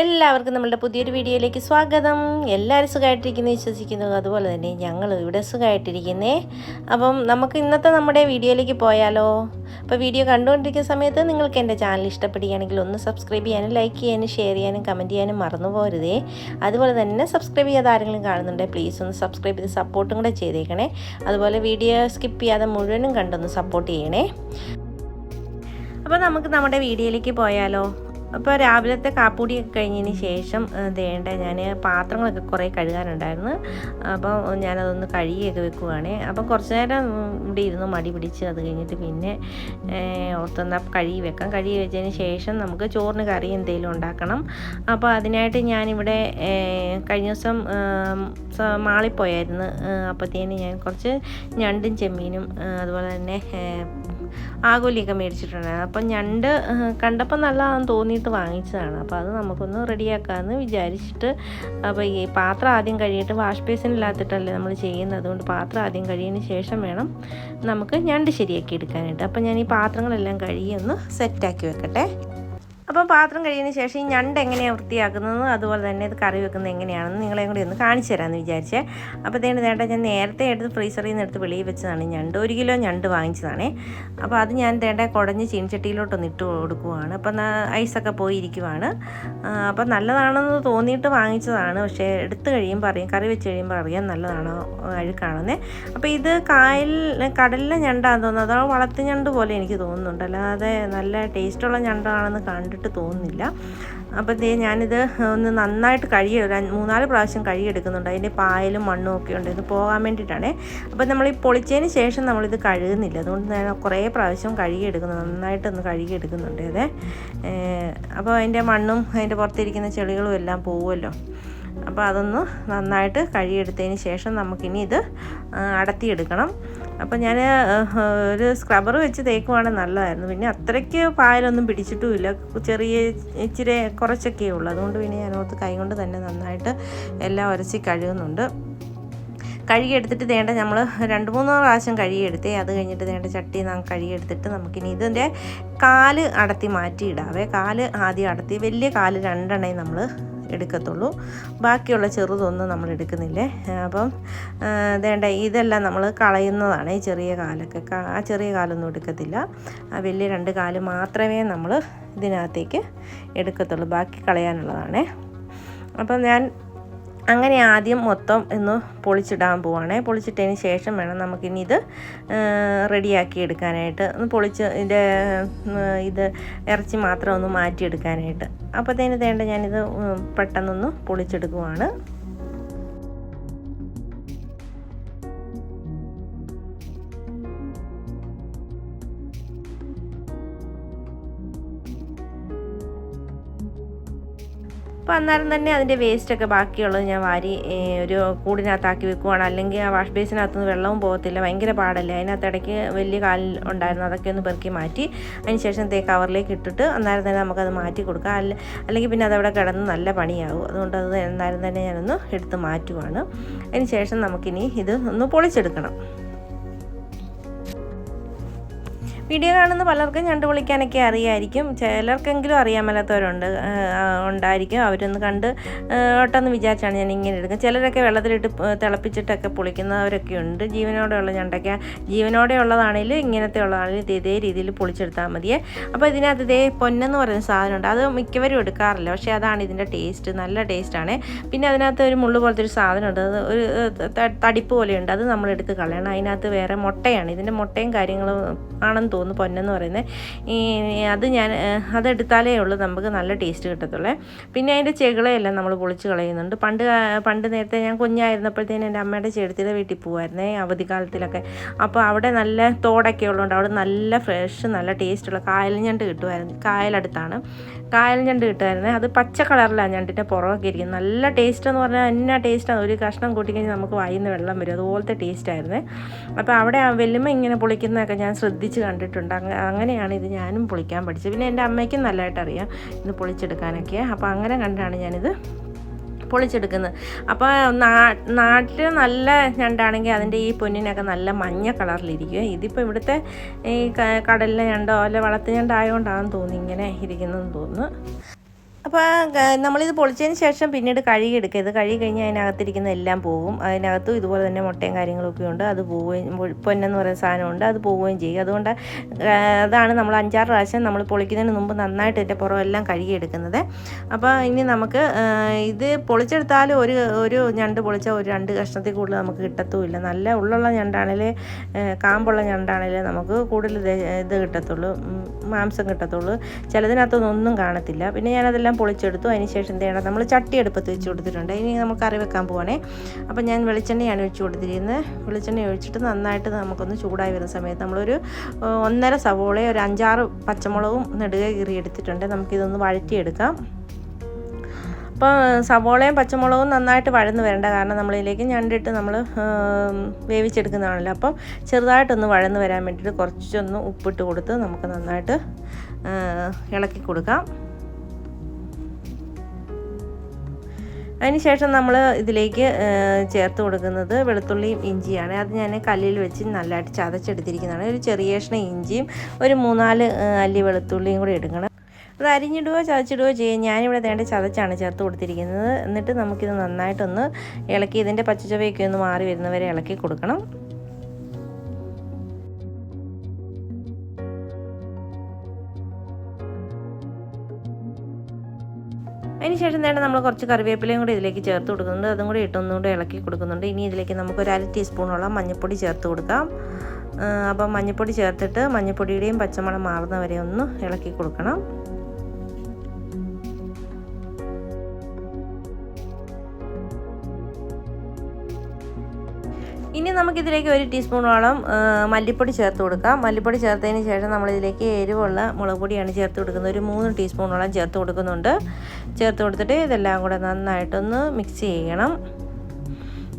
എല്ലാവർക്കും നമ്മളുടെ പുതിയൊരു വീഡിയോയിലേക്ക് സ്വാഗതം. എല്ലാവരും സുഖമായിട്ടിരിക്കുന്നു വിശ്വസിക്കുന്നു. അതുപോലെ തന്നെ ഞങ്ങൾ ഇവിടെ സുഖമായിട്ടിരിക്കുന്നേ. അപ്പം നമുക്ക് ഇന്നത്തെ നമ്മുടെ വീഡിയോയിലേക്ക് പോയാലോ? അപ്പോൾ വീഡിയോ കണ്ടുകൊണ്ടിരിക്കുന്ന സമയത്ത് നിങ്ങൾക്ക് എന്റെ ചാനൽ ഇഷ്ടപ്പെടുകയാണെങ്കിൽ ഒന്ന് സബ്സ്ക്രൈബ് ചെയ്യാനും ലൈക്ക് ചെയ്യാനും ഷെയർ ചെയ്യാനും കമന്റ് ചെയ്യാനും മറന്നു പോരുതേ. അതുപോലെ തന്നെ സബ്സ്ക്രൈബ് ചെയ്യാതെ ആരെങ്കിലും കാണുന്നുണ്ടെങ്കിൽ പ്ലീസ് ഒന്ന് സബ്സ്ക്രൈബ് ചെയ്ത് സപ്പോർട്ടും കൂടെ ചെയ്തേക്കണേ. അതുപോലെ വീഡിയോ സ്കിപ്പ് ചെയ്യാതെ മുഴുവനും കണ്ടൊന്ന് സപ്പോർട്ട് ചെയ്യണേ. അപ്പോൾ നമുക്ക് നമ്മുടെ വീഡിയോയിലേക്ക് പോയാലോ? അപ്പോൾ രാവിലത്തെ കാപ്പൂടിയൊക്കെ കഴിഞ്ഞതിന് ശേഷം വേണ്ട ഞാൻ പാത്രങ്ങളൊക്കെ കുറേ കഴുകാനുണ്ടായിരുന്നു. അപ്പോൾ ഞാനതൊന്ന് കഴുകിയൊക്കെ വെക്കുവാണേ. അപ്പം കുറച്ച് നേരം ഇവിടെ ഇരുന്ന് മടി പിടിച്ച് അത് കഴിഞ്ഞിട്ട് പിന്നെ ഓർത്തെന്നാ കഴുകി വെക്കാം. കഴുകി വെച്ചതിന് ശേഷം നമുക്ക് ചോറിന് കറി എന്തെങ്കിലും ഉണ്ടാക്കണം. അപ്പോൾ അതിനായിട്ട് ഞാനിവിടെ കഴിഞ്ഞ ദിവസം മാളിപ്പോയായിരുന്നു അപ്പോഴത്തേന് ഞാൻ കുറച്ച് ഞണ്ടും ചെമ്മീനും അതുപോലെ തന്നെ ആഗോലിയൊക്കെ മേടിച്ചിട്ടുണ്ടായിരുന്നു അപ്പം ഞണ്ട് കണ്ടപ്പോൾ നല്ലതാണെന്ന് തോന്നിയിട്ട് വാങ്ങിച്ചതാണ്. അപ്പോൾ അത് നമുക്കൊന്ന് റെഡിയാക്കാമെന്ന് വിചാരിച്ചിട്ട് അപ്പോൾ ഈ പാത്രം ആദ്യം കഴിയിട്ട് വാഷ് ബേസിനില്ലാത്തിട്ടല്ലേ നമ്മൾ ചെയ്യുന്നത്. അതുകൊണ്ട് പാത്രം ആദ്യം കഴിയതിന് ശേഷം വേണം നമുക്ക് ഞണ്ട് ശരിയാക്കി എടുക്കാനായിട്ട്. അപ്പോൾ ഞാൻ ഈ പാത്രങ്ങളെല്ലാം കഴുകി ഒന്ന് സെറ്റാക്കി വെക്കട്ടെ. അപ്പോൾ പാത്രം കഴിയുന്ന ശേഷം ഈ ഞണ്ട് എങ്ങനെയാണ് വൃത്തിയാക്കുന്നത് അതുപോലെ തന്നെ ഇത് കറി വെക്കുന്നത് എങ്ങനെയാണെന്ന് നിങ്ങളെയും കൂടി ഒന്ന് കാണിച്ചു തരാമെന്ന് വിചാരിച്ചേ. അപ്പോൾ തേണ്ട നേട്ടം ഞാൻ നേരത്തെ എടുത്ത് ഫ്രീസറിൽ നിന്ന് എടുത്ത് വെളിയിൽ വെച്ചതാണ്. ഞണ്ട് ഒരു കിലോ ഞണ്ട് വാങ്ങിച്ചതാണേ. അപ്പോൾ അത് ഞാൻ തേണ്ട കുടഞ്ഞ് ചീനിച്ചട്ടിയിലോട്ടൊന്ന് ഇട്ട് കൊടുക്കുവാണ്. അപ്പം ഐസൊക്കെ പോയിരിക്കുവാണ്. അപ്പം നല്ലതാണെന്ന് തോന്നിയിട്ട് വാങ്ങിച്ചതാണ്. പക്ഷേ എടുത്തു കഴിയുമ്പോൾ അറിയാം കറി വെച്ച് കഴിയുമ്പോൾ അറിയാം നല്ലതാണോ അഴുക്കാണെന്നേ. അപ്പോൾ ഇത് കായൽ കടലിലെ ഞണ്ടാന്ന് തോന്നുന്നത് അതോ വളർത്തു ഞണ്ട് പോലെ എനിക്ക് തോന്നുന്നുണ്ട്. അല്ലാതെ നല്ല ടേസ്റ്റുള്ള ഞണ്ടാണെന്ന് കണ്ടിട്ട് കണ്ടിട്ട് തോന്നുന്നില്ല. അപ്പോൾ ദേ ഞാനിത് ഒന്ന് നന്നായിട്ട് കഴുകി ഒരു മൂന്നാൽ പ്രാവശ്യം കഴുകിയെടുക്കുന്നുണ്ട്. അതിന്റെ പായലും മണ്ണും ഒക്കെ ഉണ്ട്. ഇത് പോകാൻ വേണ്ടിയിട്ടാണ്. അപ്പോൾ നമ്മൾ ഈ പൊളിച്ചതിന് ശേഷം നമ്മളിത് കഴുകുന്നില്ല. അതുകൊണ്ട് ഞാൻ കുറേ പ്രാവശ്യം കഴുകിയെടുക്കുന്നു. നന്നായിട്ടൊന്ന് കഴുകിയെടുക്കുന്നുണ്ട് അതെ അപ്പോൾ അതിന്റെ മണ്ണും അതിന്റെ പുറത്തിരിക്കുന്ന ചെളികളും എല്ലാം പോകുമല്ലോ അപ്പോൾ അതൊന്ന് നന്നായിട്ട് കഴുകിയെടുത്തതിന് ശേഷം നമുക്കിനി ഇത് അടത്തിയെടുക്കണം. അപ്പോൾ ഞാൻ ഒരു സ്ക്രബർ വെച്ച് തേക്കുവാണെങ്കിൽ നല്ലതായിരുന്നു. പിന്നെ അത്രയ്ക്ക് പായലൊന്നും പിടിച്ചിട്ടുമില്ല. ചെറിയ ഇച്ചിരി കുറച്ചൊക്കെ ഉള്ളൂ. അതുകൊണ്ട് പിന്നെ ഞാനോർത്ത് കൈ കൊണ്ട് തന്നെ നന്നായിട്ട് എല്ലാം ഉരച്ച് കഴുകുന്നുണ്ട്. കഴുകിയെടുത്തിട്ട് തേണ്ട നമ്മൾ രണ്ട് മൂന്ന് പ്രാവശ്യം കഴുകിയെടുത്തേ. അത് കഴിഞ്ഞിട്ട് തേണ്ട ചട്ടി നാം കഴുകിയെടുത്തിട്ട് നമുക്കിനി ഇതിന്റെ കാൽ അടത്തി മാറ്റിയിടാവേ. കാൽ ആദ്യം അടത്തി വലിയ കാൽ രണ്ടെണ്ണയും നമ്മൾ എടുക്കത്തുള്ളൂ. ബാക്കിയുള്ള ചെറുതൊന്നും നമ്മൾ എടുക്കുന്നില്ലേ. അപ്പം വേണ്ട ഇതെല്ലാം നമ്മൾ കളയുന്നതാണ് ഈ ചെറിയ കാലൊക്കെ. ആ ചെറിയ കാലൊന്നും എടുക്കത്തില്ല. ആ വലിയ രണ്ട് കാൽ മാത്രമേ നമ്മൾ ഇതിനകത്തേക്ക് എടുക്കത്തുള്ളൂ. ബാക്കി കളയാനുള്ളതാണേ. അപ്പം ഞാൻ അങ്ങനെ ആദ്യം മൊത്തം ഒന്ന് പൊളിച്ചിടാൻ പോവാണേ. പൊളിച്ചിട്ടതിന് ശേഷം വേണം നമുക്കിനി ഇത് റെഡിയാക്കി എടുക്കാനായിട്ട്. ഒന്ന് പൊളിച്ച് ഇതിന്റെ ഇത് ഇറച്ചി മാത്രം ഒന്ന് മാറ്റിയെടുക്കാനായിട്ട്. അപ്പോഴത്തേന് തേണ്ട ഞാനിത് പെട്ടെന്നൊന്ന് പൊളിച്ചെടുക്കുവാണ്. അപ്പോൾ അന്നേരം തന്നെ അതിന്റെ വേസ്റ്റൊക്കെ ബാക്കിയുള്ളത് ഞാൻ വാരി ഒരു കൂടിനകത്താക്കി വെക്കുവാണ്. അല്ലെങ്കിൽ ആ വാഷ് ബേസിനകത്തുനിന്ന് വെള്ളവും പോകത്തില്ല. ഭയങ്കര പാടല്ലേ? അതിനകത്ത് ഇടയ്ക്ക് വലിയ കാലിൽ ഉണ്ടായിരുന്നു. അതൊക്കെ ഒന്ന് പെറുക്കി മാറ്റി അതിന് ശേഷം തേ കവറിലേക്ക് ഇട്ടിട്ട് അന്നേരം തന്നെ നമുക്കത് മാറ്റി കൊടുക്കാം. അല്ല അല്ലെങ്കിൽ പിന്നെ അതവിടെ കിടന്ന് നല്ല പണിയാവും. അതുകൊണ്ട് അത് അന്നേരം തന്നെ ഞാനൊന്ന് എടുത്ത് മാറ്റുവാണ്. അതിന് ശേഷം നമുക്കിനി ഇത് ഒന്ന് പൊളിച്ചെടുക്കണം. വീഡിയോ കാണുന്ന പലർക്കും കണ്ടു വിളിക്കാനൊക്കെ അറിയായിരിക്കും. ചിലർക്കെങ്കിലും അറിയാൻ മേലാത്തവരുണ്ട് ഉണ്ടായിരിക്കും. അവരൊന്ന് കണ്ട് ഒട്ടെന്ന് വിചാരിച്ചാണ് ഞാൻ ഇങ്ങനെ എടുക്കുന്നത്. ചിലരൊക്കെ വെള്ളത്തിലിട്ട് തിളപ്പിച്ചിട്ടൊക്കെ പൊളിക്കുന്നവരൊക്കെ ഉണ്ട്. ജീവനോടെയുള്ള ഞണ്ടൊക്കെ ജീവനോടെ ഉള്ളതാണെങ്കിലും ഇങ്ങനത്തെ ഉള്ളതാണെങ്കിലും ഇതേ രീതിയിൽ പൊളിച്ചെടുത്താൽ മതിയേ. അപ്പോൾ ഇതിനകത്ത് ഇതേ പൊന്നെന്ന് പറയുന്ന സാധനമുണ്ട്. അത് മിക്കവരും എടുക്കാറില്ല. പക്ഷേ അതാണ് ഇതിന്റെ ടേസ്റ്റ്. നല്ല ടേസ്റ്റാണ്. പിന്നെ അതിനകത്ത് ഒരു മുള്ളു പോലത്തെ ഒരു സാധനമുണ്ട്. അത് ഒരു തടിപ്പ് പോലെയുണ്ട്. അത് നമ്മൾ എടുത്ത് കളയണം. അതിനകത്ത് വേറെ മുട്ടയാണ്. ഇതിന്റെ മുട്ടയും കാര്യങ്ങളും ആണെന്ന് തോന്നുന്നു. പൊന്നെന്ന് പറയുന്നത്. ഈ അത് ഞാൻ അതെടുത്താലേ ഉള്ളൂ. നമുക്ക് നല്ല ടേസ്റ്റ് കിട്ടത്തുള്ളേ. പിന്നെ അതിന്റെ ചെകിളയെല്ലാം നമ്മൾ പൊളിച്ച് കളയുന്നുണ്ട്. പണ്ട് പണ്ട് നേരത്തെ ഞാൻ കുഞ്ഞായിരുന്നപ്പോഴത്തേനും എന്റെ അമ്മയുടെ ചെടുത്തിയുടെ വീട്ടിൽ പോകുമായിരുന്നേ അവധിക്കാലത്തിലൊക്കെ. അപ്പോൾ അവിടെ നല്ല തോടൊക്കെ ഉള്ളതുകൊണ്ട് അവിടെ നല്ല ഫ്രഷ് നല്ല ടേസ്റ്റുള്ള കായൽ ഞണ്ട് കിട്ടുമായിരുന്നു. കായലടുത്താണ്. കായൽ ഞണ്ട് കിട്ടുമായിരുന്നേ. അത് പച്ച കളറിലാണ് ഞണ്ടിന്റെ പുറമൊക്കെ ഇരിക്കുന്നത്. നല്ല ടേസ്റ്റ് എന്ന് പറഞ്ഞാൽ എന്നാ ടേസ്റ്റാണ് ഒരു കഷ്ണം കൂട്ടിക്കഴിഞ്ഞാൽ നമുക്ക് വായിന്ന് വെള്ളം വരും. അതുപോലത്തെ ടേസ്റ്റായിരുന്നേ അപ്പോൾ അവിടെ വെല്ലുമ്പോൾ ഇങ്ങനെ പൊളിക്കുന്നതൊക്കെ ഞാൻ ശ്രദ്ധിച്ച് കണ്ടിട്ടുണ്ട് അങ്ങനെയാണ് ഇത് ഞാനും പൊളിക്കാൻ പഠിച്ചത്. പിന്നെ എന്റെ അമ്മയ്ക്കും നല്ലതായിട്ട് അറിയാം ഇത് പൊളിച്ചെടുക്കാനൊക്കെ. അപ്പോൾ അങ്ങനെ കണ്ടാണ് ഞാനിത് പൊളിച്ചെടുക്കുന്നത്. അപ്പോൾ നാട്ടിൽ നല്ല ഞണ്ടാണെങ്കിൽ അതിന്റെ ഈ പൊന്നിനൊക്കെ നല്ല മഞ്ഞ കളറിലിരിക്കും. ഇതിപ്പോൾ ഇവിടുത്തെ ഈ കടലിലെ ഞണ്ടോ അല്ലെ വളർത്തു ഞണ്ടായതുകൊണ്ടാണെന്ന് തോന്നുന്നു. ഇങ്ങനെ ഇരിക്കുന്നതെന്ന് തോന്നുന്നു. അപ്പോൾ നമ്മളിത് പൊളിച്ചതിന് ശേഷം പിന്നീട് കഴുകി എടുക്കുക. ഇത് കഴുകി കഴിഞ്ഞാൽ അതിനകത്തിരിക്കുന്ന എല്ലാം പോകും അതിനകത്തും ഇതുപോലെ തന്നെ മുട്ടയും കാര്യങ്ങളൊക്കെ ഉണ്ട്. അത് പോവുകയും പൊന്നെന്ന് പറയുന്ന സാധനമുണ്ട് അത് പോവുകയും ചെയ്യും അതുകൊണ്ട് അതാണ് നമ്മൾ അഞ്ചാറ് പ്രാവശ്യം നമ്മൾ പൊളിക്കുന്നതിന് മുമ്പ് നന്നായിട്ട് ഇതിന്റെ പുറമെല്ലാം കഴുകി എടുക്കുന്നത്. അപ്പോൾ ഇനി നമുക്ക് ഇത് പൊളിച്ചെടുത്താൽ ഒരു ഒരു ഞണ്ട് പൊളിച്ചാൽ ഒരു രണ്ട് കഷ്ണത്തിൽ കൂടുതൽ നമുക്ക് കിട്ടത്തുമില്ല. നല്ല ഉള്ളുള്ള ഞണ്ടാണെങ്കിൽ കാമ്പുള്ള ഞണ്ടാണെങ്കിൽ നമുക്ക് കൂടുതൽ ഇത് കിട്ടത്തുള്ളൂ. മാംസം കിട്ടത്തുള്ളൂ. ചിലതിനകത്തൊന്നും ഒന്നും കാണത്തില്ല. പിന്നെ ഞാനതെല്ലാം പൊളിച്ചെടുത്തു. അതിന് ശേഷം എന്ത് ചെയ്യണം? നമ്മൾ ചട്ടി അടുപ്പത്ത് വെച്ച് കൊടുത്തിട്ടുണ്ട്. ഇനി നമുക്ക് കറി വെക്കാൻ പോകണേ അപ്പോൾ ഞാൻ വെളിച്ചെണ്ണയാണ് ഒഴിച്ച് കൊടുത്തിരിക്കുന്നത്. വെളിച്ചെണ്ണ ഒഴിച്ചിട്ട് നന്നായിട്ട് നമുക്കൊന്ന് ചൂടായി വരുന്ന സമയത്ത് നമ്മളൊരു ഒന്നര സവോളയും ഒരു അഞ്ചാറ് പച്ചമുളകും നെടുക കീറി എടുത്തിട്ടുണ്ട്. നമുക്കിതൊന്ന് വഴറ്റിയെടുക്കാം. അപ്പോൾ സവോളയും പച്ചമുളകും നന്നായിട്ട് വഴന്ന് വരേണ്ട കാരണം നമ്മളിതിലേക്ക് ഞണ്ടിട്ട് നമ്മൾ വേവിച്ചെടുക്കുന്നതാണല്ലോ. അപ്പം ചെറുതായിട്ടൊന്ന് വഴന്ന് വരാൻ വേണ്ടിയിട്ട് കുറച്ചൊന്ന് ഉപ്പിട്ട് കൊടുത്ത് നമുക്ക് നന്നായിട്ട് ഇളക്കി കൊടുക്കാം. അതിനുശേഷം നമ്മൾ ഇതിലേക്ക് ചേർത്ത് കൊടുക്കുന്നത് വെളുത്തുള്ളിയും ഇഞ്ചിയാണ്. അത് ഞാൻ കല്ലിൽ വെച്ച് നല്ലതായിട്ട് ചതച്ചെടുത്തിരിക്കുന്നതാണ്. ഒരു ചെറിയ ഇഞ്ചിയും ഒരു മൂന്നാൽ അല്ലി വെളുത്തുള്ളിയും കൂടി എടുക്കണം. അത് അരിഞ്ഞിടുകയോ ചതച്ചിടുകയോ ചെയ്യും. ഞാനിവിടെ വേണ്ട ചതച്ചാണ് ചേർത്ത് കൊടുത്തിരിക്കുന്നത്. എന്നിട്ട് നമുക്കിത് നന്നായിട്ടൊന്ന് ഇളക്കി ഇതിന്റെ പച്ചച്ചവയൊക്കെ ഒന്ന് മാറി വരുന്നവരെ ഇളക്കി കൊടുക്കണം. ശേഷം തന്നെ നമ്മൾ കുറച്ച് കറിവേപ്പിലയും കൂടി ഇതിലേക്ക് ചേർത്ത് കൊടുക്കുന്നുണ്ട്. അതും കൂടി ഇട്ടൊന്നും കൂടി ഇളക്കി കൊടുക്കുന്നുണ്ട്. ഇനി ഇതിലേക്ക് നമുക്ക് ഒരു അര ടീസ്പൂണോളം മഞ്ഞൾപ്പൊടി ചേർത്ത് കൊടുക്കാം. അപ്പം മഞ്ഞൾപ്പൊടി ചേർത്തിട്ട് മഞ്ഞൾപ്പൊടിയുടെയും പച്ചമണം മാറുന്നവരെ ഒന്ന് ഇളക്കി കൊടുക്കണം. നമുക്കിതിലേക്ക് ഒരു ടീസ്പൂണോളം മല്ലിപ്പൊടി ചേർത്ത് കൊടുക്കാം. മല്ലിപ്പൊടി ചേർത്തതിന് ശേഷം നമ്മളിതിലേക്ക് എരിവുള്ള മുളക് പൊടിയാണ് ചേർത്ത് കൊടുക്കുന്നത്. ഒരു മൂന്ന് ടീസ്പൂണോളം ചേർത്ത് കൊടുക്കുന്നുണ്ട്. ചേർത്ത് കൊടുത്തിട്ട് ഇതെല്ലാം കൂടെ നന്നായിട്ടൊന്ന് മിക്സ് ചെയ്യണം.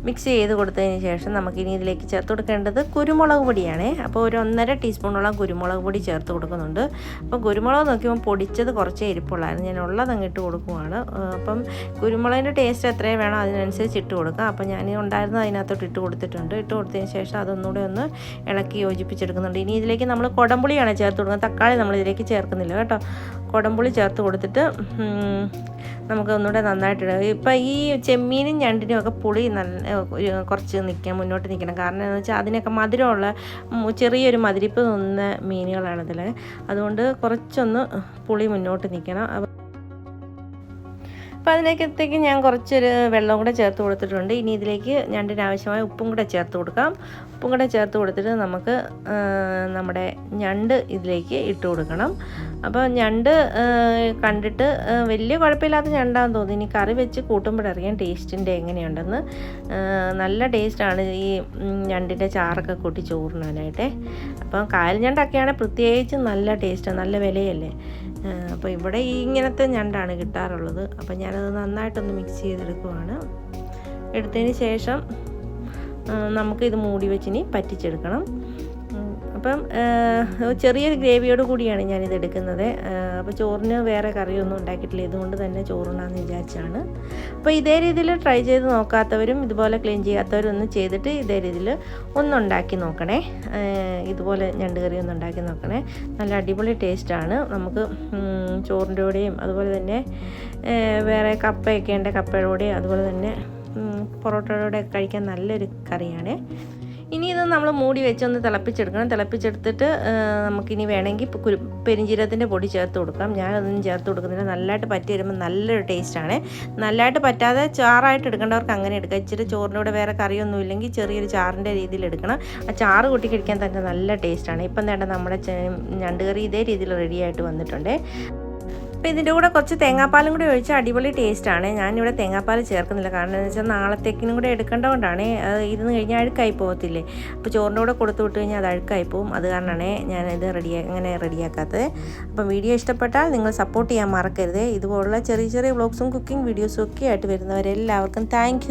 മിക്സ് ചെയ്ത് കൊടുത്തതിന് ശേഷം നമുക്കിനി ഇതിലേക്ക് ചേർത്ത് കൊടുക്കേണ്ടത് കുരുമുളക് പൊടിയാണേ. അപ്പോൾ ഒരു ഒന്നര ടീസ്പൂണോളം കുരുമുളക് പൊടി ചേർത്ത് കൊടുക്കുന്നുണ്ട്. അപ്പോൾ കുരുമുളക് നോക്കിയപ്പോൾ പൊടിച്ചത് കുറച്ചേ ഇരിപ്പുള്ളായിരുന്നു. ഞാൻ ഉള്ളത് അങ്ങ് ഇട്ട് കൊടുക്കുവാണ്. അപ്പം കുരുമുളകിന്റെ ടേസ്റ്റ് എത്രയും വേണം അതിനനുസരിച്ച് ഇട്ട് കൊടുക്കാം. അപ്പോൾ ഞാൻ ഉണ്ടായിരുന്നത് അതിനകത്തോട്ട് ഇട്ട് കൊടുത്തിട്ടുണ്ട്. ഇട്ട് കൊടുത്തതിന് ശേഷം അതൊന്നുകൂടെ ഒന്ന് ഇളക്കി യോജിപ്പിച്ചെടുക്കുന്നുണ്ട്. ഇനി ഇതിലേക്ക് നമ്മൾ കുടംപുളിയാണ് ചേർത്ത് കൊടുക്കുന്നത്. തക്കാളി നമ്മൾ ഇതിലേക്ക് ചേർക്കുന്നില്ല കേട്ടോ. കുടംപുളി ചേർത്ത് കൊടുത്തിട്ട് നമുക്ക് ഒന്നുകൂടെ നന്നായിട്ട് ഇപ്പം ഈ ചെമ്മീനും ഞണ്ടിനും ഒക്കെ പുളി നല്ല കുറച്ച് നിൽക്കാൻ മുന്നോട്ട് നിൽക്കണം കാരണം എന്ന് വെച്ചാൽ അതിനൊക്കെ മധുരമുള്ള ചെറിയൊരു മധുരിപ്പ് തോന്നുന്ന മീനുകളാണിതിൽ അതുകൊണ്ട് കുറച്ചൊന്ന് പുളി മുന്നോട്ട് നിൽക്കണം അപ്പോൾ അതിനകത്തേക്ക് ഞാൻ കുറച്ചൊരു വെള്ളം കൂടെ ചേർത്ത് കൊടുത്തിട്ടുണ്ട്. ഇനി ഇതിലേക്ക് ഞണ്ടിന് ആവശ്യമായ ഉപ്പും കൂടെ ചേർത്ത് കൊടുക്കാം. ഉപ്പും കൂടെ ചേർത്ത് കൊടുത്തിട്ട് നമുക്ക് നമ്മുടെ ഞണ്ട് ഇതിലേക്ക് ഇട്ട് കൊടുക്കണം. അപ്പോൾ ഞണ്ട് കണ്ടിട്ട് വലിയ കുഴപ്പമില്ലാത്ത ഞണ്ടാന്ന് തോന്നി ഇനി കറി വെച്ച് കൂട്ടുമ്പോഴറിയാം ടേസ്റ്റിന്റെ എങ്ങനെയുണ്ടെന്ന്. നല്ല ടേസ്റ്റാണ് ഈ ഞണ്ടിന്റെ ചാറൊക്കെ കൂട്ടി ചോറിനാനായിട്ടേ. അപ്പം ഞണ്ടൊക്കെയാണ് പ്രത്യേകിച്ച് നല്ല ടേസ്റ്റാണ് നല്ല വിലയല്ലേ. അപ്പോൾ ഇവിടെ ഈ ഇങ്ങനത്തെ ഞണ്ടാണ് കിട്ടാറുള്ളത്. അപ്പോൾ ഞാനത് നന്നായിട്ടൊന്ന് മിക്സ് ചെയ്തെടുക്കുവാണ്. എടുത്തതിന് ശേഷം നമുക്കിത് മൂടി വെച്ചിനി പറ്റിച്ചെടുക്കണം. അപ്പം ചെറിയൊരു ഗ്രേവിയോട് കൂടിയാണ് ഞാനിത് എടുക്കുന്നത്. അപ്പോൾ ചോറിന് വേറെ കറിയൊന്നും ഉണ്ടാക്കിയിട്ടില്ല. ഇതുകൊണ്ട് തന്നെ ചോറുണ്ടാന്ന് വിചാരിച്ചാണ്. അപ്പോൾ ഇതേ രീതിയിൽ ട്രൈ ചെയ്ത് നോക്കാത്തവരും ഇതുപോലെ ക്ലീൻ ചെയ്യാത്തവരും ഒന്ന് ചെയ്തിട്ട് ഇതേ രീതിയിൽ ഒന്നുണ്ടാക്കി നോക്കണേ. ഇതുപോലെ ഞണ്ട് കറി ഒന്ന് ഉണ്ടാക്കി നോക്കണേ. നല്ല അടിപൊളി ടേസ്റ്റാണ്. നമുക്ക് ചോറിന്റെ കൂടെയും അതുപോലെ തന്നെ വേറെ കപ്പയൊക്കെ ഉണ്ട്. കപ്പയുടെ കൂടെയും അതുപോലെ തന്നെ പൊറോട്ടയുടെ കഴിക്കാൻ നല്ലൊരു കറിയാണ്. ഇനി ഇത് നമ്മൾ മൂടി വെച്ചൊന്ന് തിളപ്പിച്ചെടുക്കണം. തിളപ്പിച്ചെടുത്തിട്ട് നമുക്കിനി വേണമെങ്കിൽ കുരു പെരിഞ്ചീരത്തിന്റെ പൊടി ചേർത്ത് കൊടുക്കാം. ഞാനതൊന്നും ചേർത്ത് കൊടുക്കുന്നില്ല. നല്ലതായിട്ട് പറ്റി വരുമ്പോൾ നല്ലൊരു ടേസ്റ്റാണ് നല്ലതായിട്ട് പറ്റാതെ ചാറായിട്ട് എടുക്കേണ്ടവർക്ക് അങ്ങനെ എടുക്കാം. ഇച്ചിരി ചോറിന്റെ കൂടെ വേറെ കറിയൊന്നും ഇല്ലെങ്കിൽ ചെറിയൊരു ചാറിന്റെ രീതിയിൽ എടുക്കണം. ആ ചാറ് കൂട്ടി കഴിക്കാൻ തന്നെ നല്ല ടേസ്റ്റാണ് ഇപ്പം വേണ്ട നമ്മുടെ ഞണ്ടുകറി ഞണ്ട് കറി ഇതേ രീതിയിൽ റെഡിയായിട്ട് വന്നിട്ടുണ്ട്. അപ്പോൾ ഇതിന്റെ കൂടെ കുറച്ച് തേങ്ങാപ്പാലും കൂടി ഒഴിച്ച് അടിപൊളി ടേസ്റ്റാണ് ഞാനിവിടെ തേങ്ങാപ്പാൽ ചേർക്കുന്നില്ല. കാരണം എന്ന് വെച്ചാൽ നാളത്തേക്കിനും കൂടെ എടുക്കേണ്ടതുകൊണ്ടാണ് ഇരുന്ന് കഴിഞ്ഞാൽ അഴുക്കായി പോകത്തില്ലേ അപ്പോൾ ചോറിന്റെ കൂടെ കൊടുത്തു വിട്ട് കഴിഞ്ഞാൽ അത് അഴുക്കായി പോകും അത് കാരണമാണ് ഞാനിത് റെഡിയാ അങ്ങനെ റെഡിയാക്കാത്തത് അപ്പം വീഡിയോ ഇഷ്ടപ്പെട്ടാൽ നിങ്ങൾ സപ്പോർട്ട് ചെയ്യാൻ മറക്കരുത്. ഇതുപോലുള്ള ചെറിയ ചെറിയ വ്ളോഗ്സും കുക്കിംഗ് വീഡിയോസും ഒക്കെ ആയിട്ട് വരുന്നവരെല്ലാവർക്കും താങ്ക്